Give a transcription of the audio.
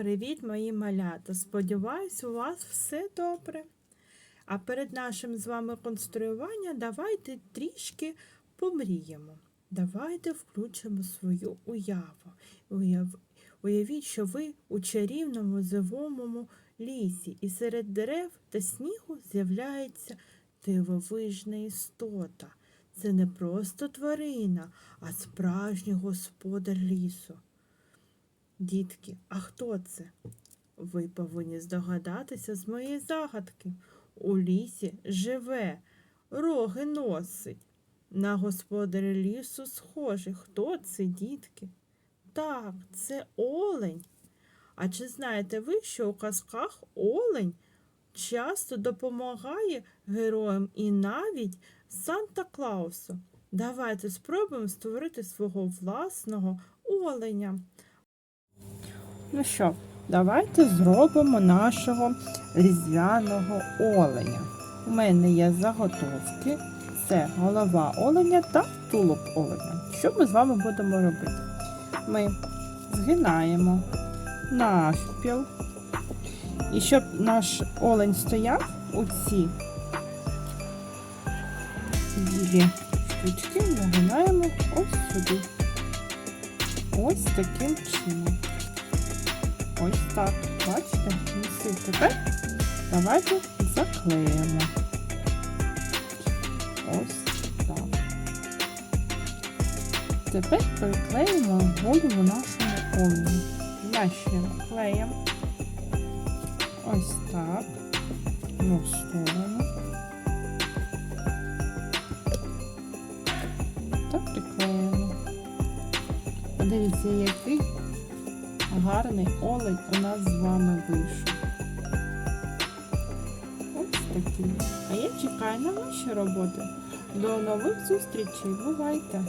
Привіт, мої малята! Сподіваюсь, у вас все добре. А перед нашим з вами конструюванням давайте трішки помріємо. Давайте включимо свою уяву. Уяв... Уявіть, що ви у чарівному зимовому лісі, і серед дерев та снігу з'являється дивовижна істота. Це не просто тварина, а справжній господар лісу. Дітки, а хто це? Ви повинні здогадатися з моєї загадки. У лісі живе, роги носить. На господаря лісу схожий. Хто це, дітки? Так, це олень. А чи знаєте ви, що у казках олень часто допомагає героям і навіть Санта Клаусу? Давайте спробуємо створити свого власного оленя. Ну що, давайте зробимо нашого різдвяного оленя. У мене є заготовки. Це голова оленя та тулуб оленя. Що ми з вами будемо робити? Ми згинаємо навпіл. І щоб наш олень стояв у ці білі штучки, загинаємо ось сюди. Ось таким чином. Ось так. Бачите? Носи тепер давайте заклеїмо. Ось так. Тепер приклеїмо голову нашому оленю. Ящик клеїмо. Ось так. Ну, сторону. Та приклеїмо. Подивіться, який гарний олень у нас з вами вийшов. Ось такий. А я чекаю на ваші роботи. До нових зустрічей. Бувайте!